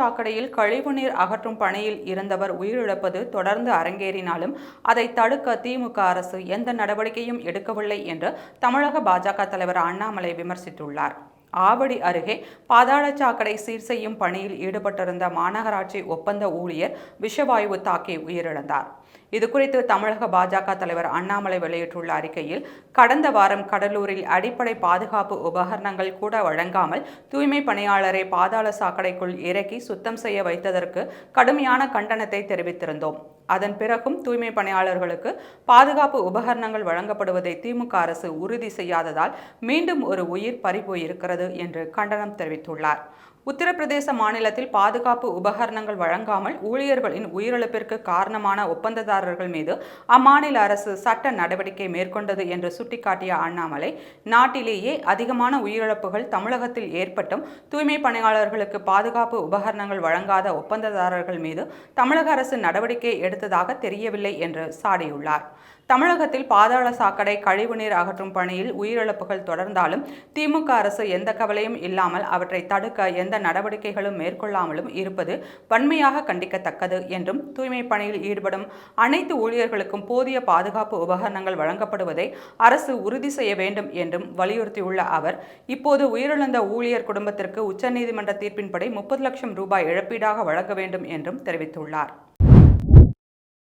சாக்கடையில் கழிவுநீர் அகற்றும் பணியில் இருந்தவர் உயிரிழப்பது தொடர்ந்து அரங்கேறினாலும் அதை தடுக்க திமுக அரசு எந்த நடவடிக்கையும் எடுக்கவில்லை என்று தமிழக பாஜக தலைவர் அண்ணாமலை விமர்சித்துள்ளார். ஆவடி அருகே பாதாள சாக்கடை சீர் செய்யும் பணியில் ஈடுபட்டிருந்த மாநகராட்சி ஒப்பந்த ஊழியர் விஷவாயு தாக்கி உயிரிழந்தார். இதுகுறித்து தமிழக பாஜக தலைவர் அண்ணாமலை வெளியிட்டுள்ள அறிக்கையில் கடந்த வாரம் கடலூரில் அடிப்படை பாதுகாப்பு உபகரணங்கள் கூட வழங்காமல் தூய்மை பணியாளரை பாதாள சாக்கடைக்குள் இறக்கி சுத்தம் செய்ய வைத்ததற்கு கடுமையான கண்டனத்தை தெரிவித்திருந்தோம். அதன் பிறகும் தூய்மை பணியாளர்களுக்கு பாதுகாப்பு உபகரணங்கள் வழங்கப்படுவதை திமுக அரசு உறுதி செய்யாததால் மீண்டும் ஒரு உயிர் பறிபோயிருக்கிறது என்று கண்டனம் தெரிவித்துள்ளார். உத்தரப்பிரதேச மாநிலத்தில் பாதுகாப்பு உபகரணங்கள் வழங்காமல் ஊழியர்களின் உயிரிழப்பிற்கு காரணமான ஒப்பந்ததாரர்கள் மீது அம்மாநில அரசு சட்ட நடவடிக்கை மேற்கொண்டது என்று சுட்டிக்காட்டிய அண்ணாமலை நாட்டிலேயே அதிகமான உயிரிழப்புகள் தமிழகத்தில் ஏற்பட்டும் தூய்மை பணியாளர்களுக்கு பாதுகாப்பு உபகரணங்கள் வழங்காத ஒப்பந்ததாரர்கள் மீது தமிழக அரசு நடவடிக்கை எடுத்ததாக தெரியவில்லை என்று சாடியுள்ளார். தமிழகத்தில் பாதாள சாக்கடை கழிவுநீர் அகற்றும் பணியில் உயிரிழப்புகள் தொடர்ந்தாலும் திமுக அரசு எந்த கவலையும் இல்லாமல் அவற்றை தடுக்க எந்த நடவடிக்கைகளும் மேற்கொள்ளாமலும் இருப்பது வன்மையாக கண்டிக்கத்தக்கது என்றும் தூய்மை பணியில் ஈடுபடும் அனைத்து ஊழியர்களுக்கும் போதிய பாதுகாப்பு உபகரணங்கள் வழங்கப்படுவதை அரசு உறுதி செய்ய வேண்டும் என்றும் வலியுறுத்தியுள்ள அவர் இப்போது உயிரிழந்த ஊழியர் குடும்பத்திற்கு உச்சநீதிமன்ற தீர்ப்பின்படி முப்பது லட்சம் ரூபாய் இழப்பீடாக வழங்க வேண்டும் என்றும் தெரிவித்துள்ளார்.